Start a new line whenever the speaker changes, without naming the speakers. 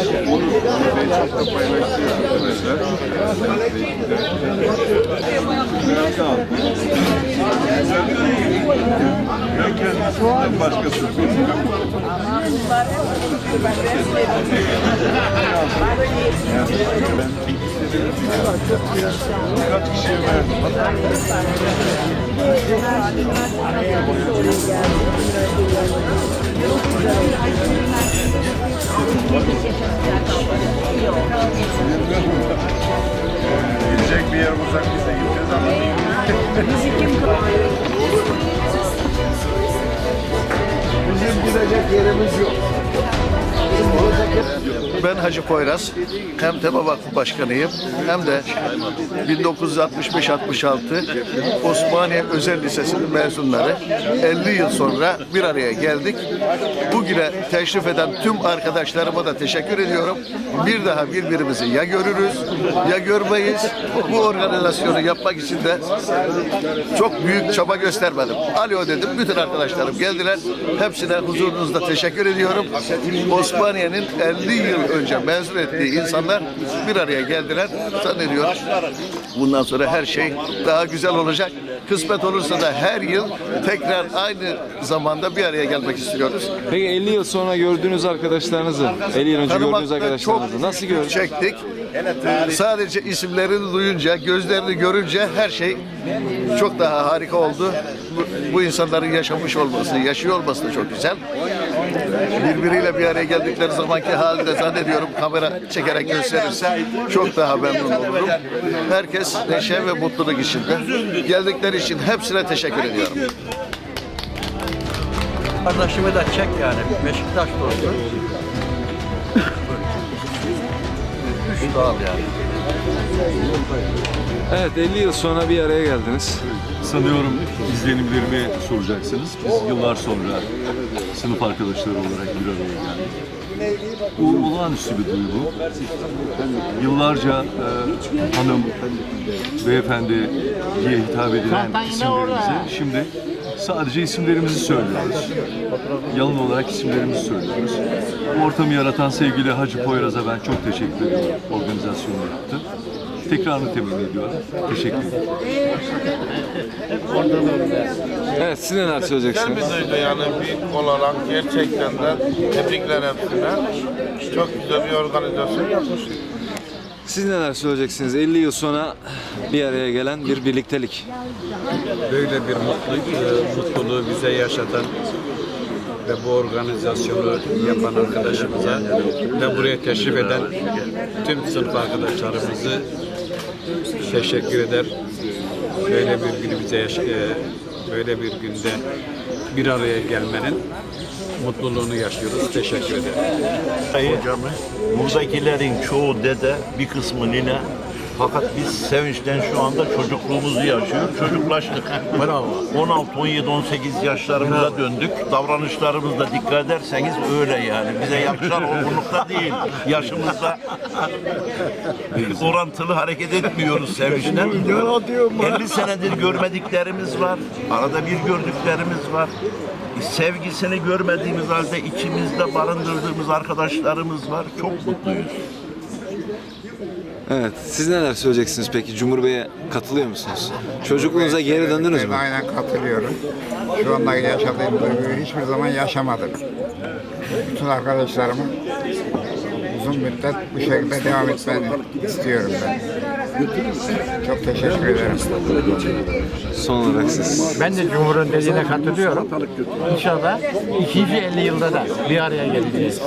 Onu çok da paylaşıyor arkadaşlar. Biraz daha. Ben kendisinden başkası bilmiyorum. Kaç kişiye verdim? Gidecek bir yer bulsak biz de gideceğiz ama.
Bizim
Ben Hacı Poyraz. Hem Tema Vakfı Başkanıyım hem de 1965-66 Osmaniye Özel Lisesi'nin mezunları 50 yıl sonra bir araya geldik. Bugüne teşrif eden tüm arkadaşlarıma da teşekkür ediyorum. Bir daha birbirimizi ya görürüz ya görmeyiz. Bu organizasyonu yapmak için de çok büyük çaba göstermedim. Alo dedim. Bütün arkadaşlarım geldiler. Hepsine huzurunuzda teşekkür ediyorum. Osmaniye'nin 50 yıl önce mezun ettiği insanlar bir araya geldiler. Zannediyorum bundan sonra her şey daha güzel olacak. Kısmet olursa da her yıl tekrar aynı zamanda bir araya gelmek istiyoruz.
Peki 50 yıl sonra gördüğünüz arkadaşlarınızı, 50 yıl önce gördüğünüz arkadaşlarınızı nasıl gördünüz?
çektik. Sadece isimlerini duyunca, gözlerini görünce her şey çok daha harika oldu. Bu, bu insanların yaşamış olması, yaşıyor olması da çok güzel. Birbiriyle bir araya geldikleri zamanki halde zannediyorum kamera çekerek gösterirse çok daha memnun olurum. Herkes neşe ve mutluluk içinde. Geldikleri için hepsine teşekkür ediyorum.
Kardeşimi de çek yani. Beşiktaş dostu. Üç dal yani.
Evet 50 yıl sonra bir araya geldiniz.
Sanıyorum izlenimlerimi soracaksınız. Biz yıllar sonra sınıf arkadaşları olarak bir araya geldik. Bu olağanüstü bir duygu. Yıllarca e, hanım, beyefendi diye hitap edilen isimlerimize şimdi sadece isimlerimizi söylüyoruz. Yalın olarak isimlerimizi söylüyoruz. Bu ortamı yaratan sevgili Hacı Poyraz'a ben çok teşekkür ediyorum. Organizasyonu yaptı. Tekrarını temin ediyorum. Teşekkür ederim.
Evet siz neler söyleyeceksiniz?
Güzel bir duygu yani büyük olarak gerçekten de tebrikler hepsine. Çok güzel bir organizasyon yapmışlar.
Siz neler söyleyeceksiniz? 50 yıl sonra bir araya gelen bir birliktelik.
böyle bir mutluluk, e, mutluluğu bize yaşatan ve bu organizasyonu yapan arkadaşımıza ve buraya teşrif eden tüm sınıf arkadaşlarımızı teşekkür eder. Böyle bir günü bize yaş- e, böyle bir günde bir araya gelmenin mutluluğunu yaşıyoruz. Teşekkür ederim.
Hocamı. Buradakilerin çoğu dede, bir kısmı nine. Fakat biz sevinçten şu anda çocukluğumuzu yaşıyor. Çocuklaştık. Bravo. 16, 17, 18 yaşlarımıza döndük. Davranışlarımızda dikkat ederseniz öyle yani. Bize yakışan olgunlukta değil. Yaşımızda orantılı hareket etmiyoruz sevinçten. 50 senedir görmediklerimiz var. Arada bir gördüklerimiz var. Sevgisini görmediğimiz halde içimizde barındırdığımız arkadaşlarımız var. Çok mutluyuz.
Evet siz neler söyleyeceksiniz peki? Cumhur Bey'e katılıyor musunuz? Çocukluğunuza geri döndünüz mü?
Aynen katılıyorum. Şu anda yaşadığım duyguyu hiçbir zaman yaşamadım. Bütün arkadaşlarımın uzun müddet bu şekilde devam etmeni istiyorum ben. Çok teşekkür ederim.
Son olarak siz.
Ben de Cumhur'un dediğine katılıyorum. İnşallah ikinci 50 yılda da bir araya geleceğiz.